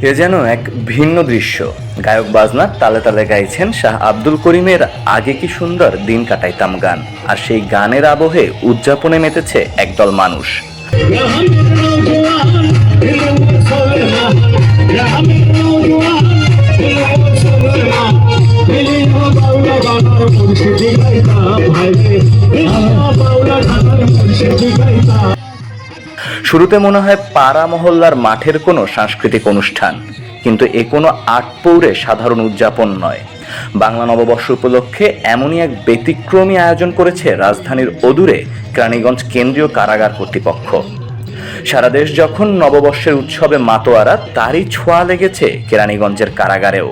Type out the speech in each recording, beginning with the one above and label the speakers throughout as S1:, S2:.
S1: এ যেন এক ভিন্ন দৃশ্য গায়ক বাজনা তালে তালে গাইছেন শাহ আব্দুল করিমের আগে কি সুন্দর দিন কাটাইতাম গান আর সেই গানের আবহে উদযাপনে মেতেছে একদল মানুষ শুরুতে মনে হয় পাড়া মহল্লার মাঠের কোনো সাংস্কৃতিক অনুষ্ঠান, কিন্তু এ কোনো আট পৌরে সাধারণ উদযাপন নয়। বাংলা নববর্ষ উপলক্ষে এমনই এক ব্যতিক্রমী আয়োজন করেছে রাজধানীর অদূরে কেরানীগঞ্জ কেন্দ্রীয় কারাগার কর্তৃপক্ষ। সারা দেশ যখন নববর্ষের উৎসবে মাতোয়ারা, তারই ছোঁয়া লেগেছে কেরানীগঞ্জের কারাগারেও।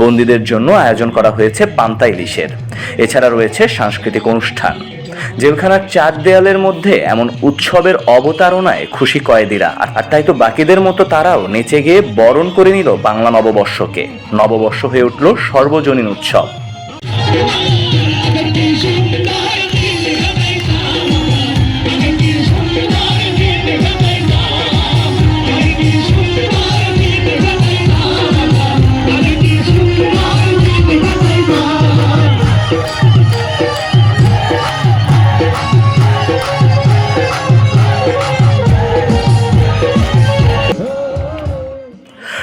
S1: বন্দীদের জন্য আয়োজন করা হয়েছে পান্তা ইলিশের। এছাড়া রয়েছে সাংস্কৃতিক অনুষ্ঠান। জেলখানার চার দেয়ালের মধ্যে এমন উৎসবের অবতারণায় খুশি কয়েদিরা। আর তাই তো বাকিদের মতো তারাও নেচে গিয়ে বরণ করে নিল বাংলা নববর্ষকে। নববর্ষ হয়ে উঠল সর্বজনীন উৎসব।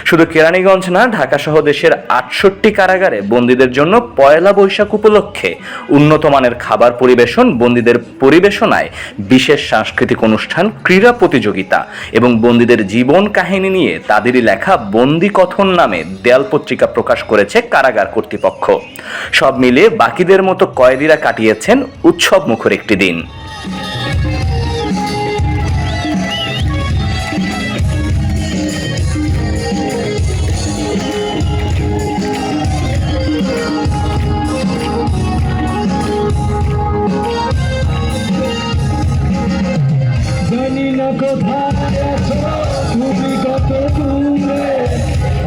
S1: শুধু কেরানীগঞ্জ না, ঢাকা সহ দেশের আটষট্টি কারাগারে বন্দীদের জন্য পয়লা বৈশাখ উপলক্ষে উন্নত মানের খাবার পরিবেশন, বন্দীদের পরিবেশনায় বিশেষ সাংস্কৃতিক অনুষ্ঠান, ক্রীড়া প্রতিযোগিতা এবং বন্দীদের জীবন কাহিনী নিয়ে তাদেরই লেখা বন্দি কথন নামে দেয়াল পত্রিকা প্রকাশ করেছে কারাগার কর্তৃপক্ষ। সব মিলিয়ে বাকিদের মতো কয়েদিরা কাটিয়েছেন উৎসব মুখর একটি দিন।
S2: না কোথায় আছো? তুমি কত দূরে?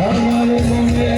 S2: আমার মনে